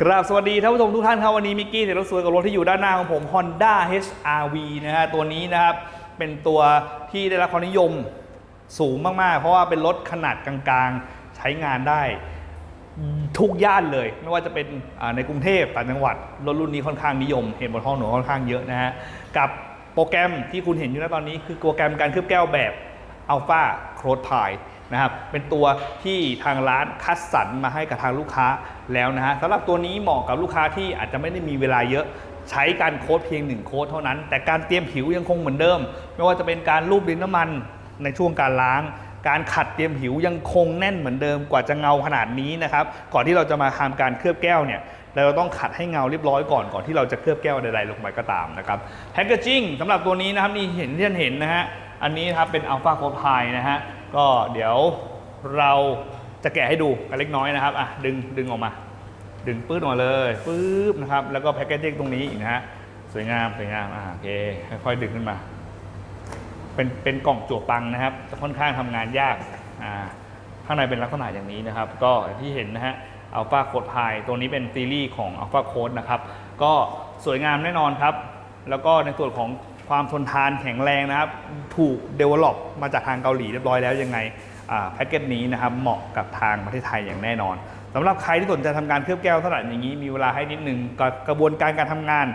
กราบสวัสดีท่านผู้ชมทุกท่านครับวันนี้มิกกี้เสียรถสวยกับรถที่อยู่ด้านหน้าของผม Honda HR-V นะฮะตัวนี้นะครับเป็นตัวที่ได้รับความนิยมสูงมากๆ เพราะว่าเป็นรถขนาดกลางๆ ใช้งานได้ทุกย่านเลย ไม่ว่าจะเป็นในกรุงเทพต่างจังหวัดรถรุ่นนี้ค่อนข้างนิยม เห็นบนท้องถนนค่อนข้างเยอะนะฮะกับโปรแกรมที่คุณเห็นอยู่ณตอนนี้คือโปรแกรมการเคลือบแก้วแบบ Alpha c r o s s p i นะครับเป็นตัวที่ทางร้านคัดสรรมาให้กับทางลูกค้าแล้วนะฮะสำหรับตัวนี้เหมาะกับลูกค้าที่อาจจะไม่ได้มีเวลาเยอะใช้การโค้ดเพียงหนึ่งโค้ดเท่านั้น แต่การเตรียมผิวยังคงเหมือนเดิม ไม่ว่าจะเป็นการรูปดินน้ำมันในช่วงการล้าง การขัดเตรียมผิวยังคงแน่นเหมือนเดิมกว่าจะเงาขนาดนี้นะครับก่อนที่เราจะมาทำการเคลือบแก้วเนี่ยเราต้องขัดให้เงาเรียบร้อยก่อนก่อนที่เราจะเคลือบแก้วใดๆลงไปก็ตามนะครับแพคเกจิ้งสำหรับตัวนี้นะครับนี่เห็นที่ท่านเห็นนะฮะอันนี้นะครับเป็นอัลฟาโคพายนะฮะ ก็เดี๋ยวเราจะแกะให้ดูกันเล็กน้อยนะครับอะดึงดึงออกมา ดึงปื้ดออกมาเลยปื๊บนะครับ แล้วก็แพคเกจิ้งตรงนี้อีกนะฮะสวยงามสวยงามอ่าโอเคค่อยๆดึงขึ้นมา เป็นเป็นกล่องจั่วปังนะครับจะค่อนข้างทำงานยากอ่าข้างในเป็นลักษณะอย่างนี้นะครับ ก็ที่เห็นนะฮะอัลฟาโคดพายตัวนี้เป็นซีรีส์ของอัลฟาโคดนะครับ ก็สวยงามแน่นอนครับ แล้วก็ในส่วนของ ความทนทานแข็งแรงนะครับ ถูก develop มาจากทางเกาหลีเรียบร้อยแล้วยังไงแพ็กเกจนี้นะครับเหมาะกับทางประเทศไทยอย่างแน่นอนสำหรับใครที่สนใจทำการเคลือบแก้วเท่าไหร่อย่างนี้มีเวลาให้นิดนึงกับกระบวนการการทำงาน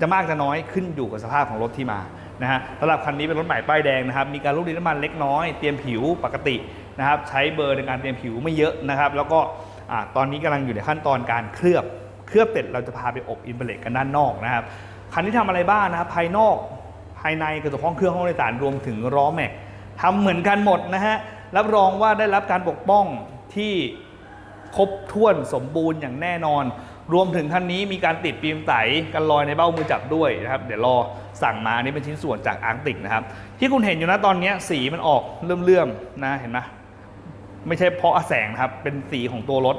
จะมากจะน้อยขึ้นอยู่กับสภาพของรถที่มานะฮะสำหรับคันนี้เป็นรถใหม่ป้ายแดงนะครับมีการลูกดินน้ำมันเล็กน้อยเตรียมผิวปกตินะครับใช้เบอร์ในการเตรียมผิวไม่เยอะนะครับแล้วก็ตอนนี้กำลังอยู่ในขั้นตอนการเคลือบ เคลือบเสร็จเราจะพาไปอบอินเบเลตกันด้านนอกนะครับ คันนี้ทำอะไรบ้างนะครับภายนอกภายในกระจกห้องเครื่องห้องโดยสารรวมถึงล้อแม็กทำเหมือนกันหมดนะฮะรับรองว่าได้รับการปกป้องที่ครบถ้วนสมบูรณ์อย่างแน่นอน รวมถึงคันนี้มีการติดฟิล์มใสกันรอยในเบ้ามือจับด้วยนะครับ เดี๋ยวรอสั่งมาอันนี่เป็นชิ้นส่วนจากอาร์ติกนะครับ ที่คุณเห็นอยู่นะตอนนี้สีมันออกเลื่อมๆนะเห็นไหมไม่ใช่เพราะแสงนะครับ เป็นสีของตัวรถ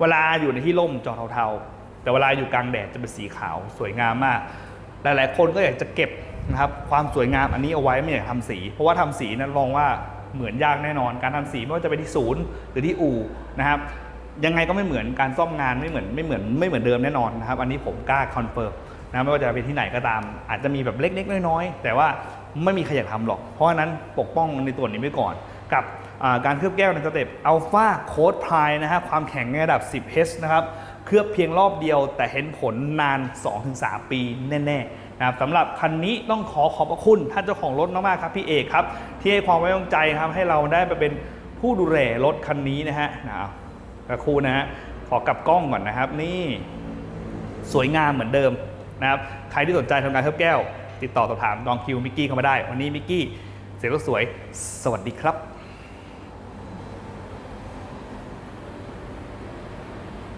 เวลาอยู่ในที่ร่มจอเทาๆ แต่เวลาอยู่กลางแดดจะเป็นสีขาวสวยงามมาก หลาย ๆ คนก็อยากจะเก็บนะครับความสวยงามอันนี้เอาไว้ไม่อยากทำสี เพราะว่าทำสีนั้นลองว่าเหมือนยากแน่นอน การทำสีไม่ว่าจะเป็นที่ศูนย์หรือที่อู่นะครับยังไงก็ไม่เหมือนการซ่อมงานไม่เหมือนไม่เหมือนไม่เหมือนเดิมแน่นอนนะครับอันนี้ผมกล้าคอนเฟิร์มนะไม่ว่าจะเป็นที่ไหนก็ตาม อาจจะมีแบบเล็ก ๆ น้อยๆแต่ว่าไม่มีใครอยากทำหรอก เพราะฉะนั้นปกป้องในตัวนี้ไว้ก่อน กับการเคลือบแก้วในสเต็ปอัลฟาโค้ดพายนะฮะความแข็งในระดับ 10H นะครับ เคลือบเพียงรอบเดียวแต่เห็นผลนาน 2-3 ปีแน่ๆนะครับสำหรับคันนี้ต้องขอขอบพระคุณท่านเจ้าของรถมากๆครับพี่เอกครับ ที่ให้ความไว้วางใจครับให้เราได้ไปเป็นผู้ดูแลรถคันนี้นะฮะนะครับกระครูนะฮะขอกลับกล้องก่อนนะครับ นี่สวยงามเหมือนเดิมนะครับใครที่สนใจทำการเคลือบแก้ว ติดต่อสอบถามดองคิวมิกกี้เข้ามาได้ วันนี้มิกกี้เสียงรถสวย สวัสดีครับ